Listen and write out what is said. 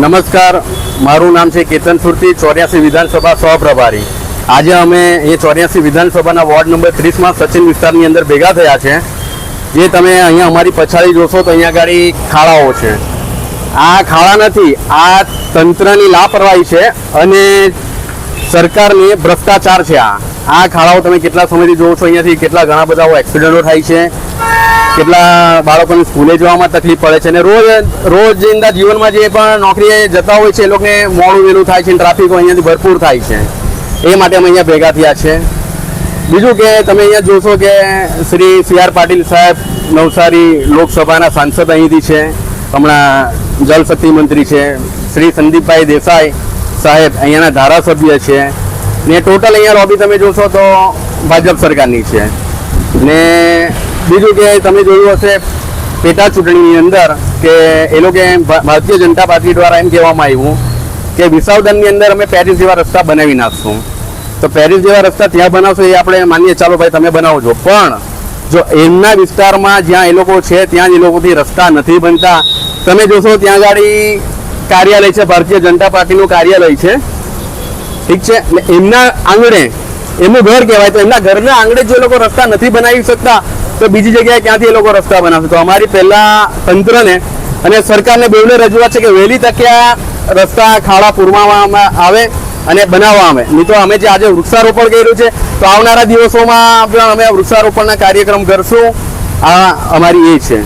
નમસ્કાર, મારું નામ છે કેતન સુરતી, ચોર્યાસી વિધાનસભા સહપ્રભારી આજે અમે એ ચોર્યાસી વિધાનસભાના વોર્ડ નંબર ત્રીસમાં સચિન વિસ્તારની અંદર ભેગા થયા છે. જે તમે અહીંયા અમારી પછાડી જોશો તો અહીંયા આગળ ખાડાઓ છે. આ ખાડા નથી, આ તંત્રની લાપરવાહી છે અને સરકારની ભ્રષ્ટાચાર છે આ. આ ખાડાઓ તમે કેટલા સમયથી જોવો છો અહીંયાથી, કેટલા ઘણા બધા એક્સિડન્ટો થાય છે. કેટલા બાળકોને સ્કૂલે જવામાં તકલીફ પડે છે અને રોજ રોજિંદા જીવનમાં જે પણ નોકરીએ જતા હોય છે એ લોકોને મોડું વહેલું થાય છે ટ્રાફિક અહીંયાથી ભરપૂર થાય છે. એ માટે અમે અહીંયા ભેગા થયા છે. બીજું કે તમે અહીંયા જોશો કે શ્રી સી આર પાટીલ સાહેબ નવસારી લોકસભાના સાંસદ અહીંથી છે, હમણાં જલશક્તિ મંત્રી છે, શ્રી સંદીપભાઈ દેસાઈ સાહેબ અહીંયાના ધારાસભ્ય છે ને ટોટલ અહીંયા લોબી તમે જોશો તો ભાજપ સરકારની છે. ને બીજું કે તમે જોયું હશે પેટા ચૂંટણીની અંદર કે એ લોકો ભારતીય જનતા પાર્ટી દ્વારા એમ કહેવામાં આવ્યું કે વિસાવદનની અંદર અમે પેરિસ જેવા રસ્તા બનાવી નાખશું. તો પેરિસ જેવા રસ્તા ત્યાં બનાવશો એ આપણે માનીએ, ચાલો ભાઈ તમે બનાવજો. પણ જો એમના વિસ્તારમાં જ્યાં એ લોકો છે, ત્યાં જ એ લોકોથી રસ્તા નથી બનતા. તમે જોશો ત્યાં ગાડી કાર્યાલય છે, ભારતીય જનતા પાર્ટીનું કાર્યાલય છે. ઠીક છે? એમના આંગણે, એમનું ઘર કહેવાય તો એમના ઘરના આંગણે જો લોકો રસ્તા નથી બનાવી શકતા. તો બીજી જગ્યાએ ક્યાંથી એ લોકો રસ્તા બનાવશે? તો અમારી પહેલા તંત્રને અને સરકારને બેવને રજૂઆત છે કે વહેલી તકે આ રસ્તા ખાડા પૂરવામાં આવે અને બનાવવા આવે. નહીં તો અમે જે આજે વૃક્ષારોપણ કર્યું છે, તો આવનારા દિવસોમાં પણ અમે વૃક્ષારોપણના કાર્યક્રમ કરશું. આ અમારી એ છે.